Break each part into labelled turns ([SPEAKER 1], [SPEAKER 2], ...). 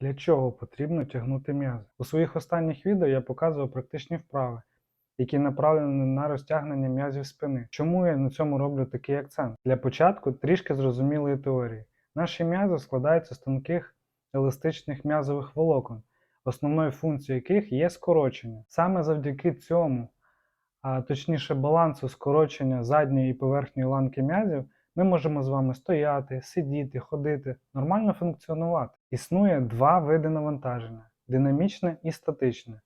[SPEAKER 1] Для чого потрібно тягнути м'язи? У своїх останніх відео я показував практичні вправи, які направлені на розтягнення м'язів спини. Чому я на цьому роблю такий акцент? Для початку трішки зрозумілої теорії. Наші м'язи складаються з тонких еластичних м'язових волокон, основною функцією яких є скорочення. Саме завдяки цьому, а точніше балансу скорочення задньої і поверхньої ланки м'язів, ми можемо з вами стояти, сидіти, ходити, нормально функціонувати. Існує два види навантаження: динамічне і статичне.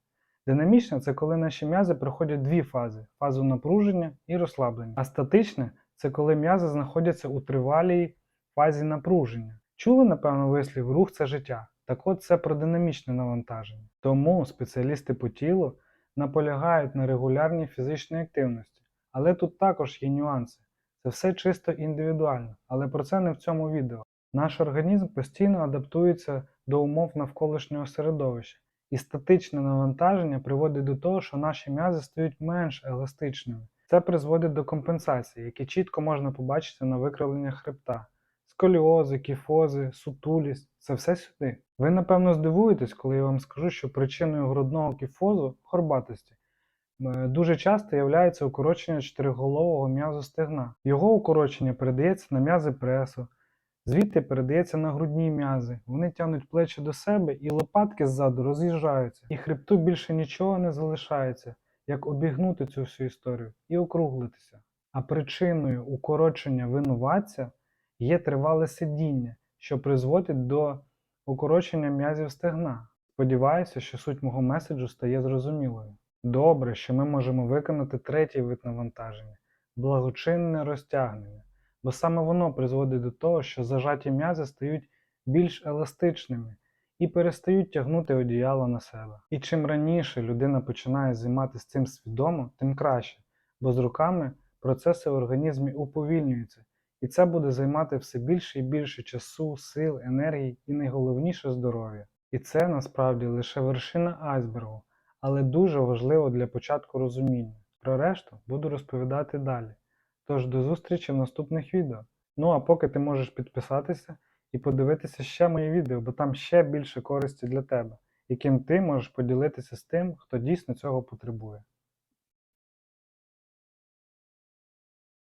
[SPEAKER 1] Динамічне це коли наші м'язи проходять дві фази: фазу напруження і розслаблення. А статичне це коли м'язи знаходяться у тривалій фазі напруження. Чули, напевно, вислів рух це життя. Так от це про динамічне навантаження. Тому спеціалісти по тілу наполягають на регулярній фізичній активності. Але тут також є нюанси. Це все чисто індивідуально, але про це не в цьому відео. Наш організм постійно адаптується до умов навколишнього середовища, і статичне навантаження приводить до того, що наші м'язи стають менш еластичними. Це призводить до компенсації, які чітко можна побачити на викривленнях хребта. Сколіози, кіфози, сутулість це все сюди. Ви напевно здивуєтесь, коли я вам скажу, що причиною грудного кіфозу горбатості е, дуже часто є укорочення чотириголового м'язу стегна. Його укорочення передається на м'язи пресу, звідти передається на грудні м'язи. Вони тягнуть плечі до себе і лопатки ззаду роз'їжджаються. І хребту більше нічого не залишається, як обігнути цю всю історію і округлитися. А причиною укорочення винуватця є тривале сидіння, що призводить до укорочення м'язів стегна. Сподіваюся, що суть мого меседжу стає зрозумілою. Добре, що ми можемо виконати третій вид навантаження благочинне розтягнення, бо саме воно призводить до того, що зажаті м'язи стають більш еластичними і перестають тягнути одіяло на себе. І чим раніше людина починає займатися цим свідомо, тим краще, бо з роками процеси в організмі уповільнюються, і це буде займати все більше і більше часу, сил, енергії і найголовніше здоров'я. І це насправді лише вершина айсбергу, але дуже важливо для початку розуміння. Про решту буду розповідати далі. Тож до зустрічі в наступних відео. Ну а поки ти можеш підписатися і подивитися ще мої відео, бо там ще більше користі для тебе, яким ти можеш поділитися з тим, хто дійсно цього потребує.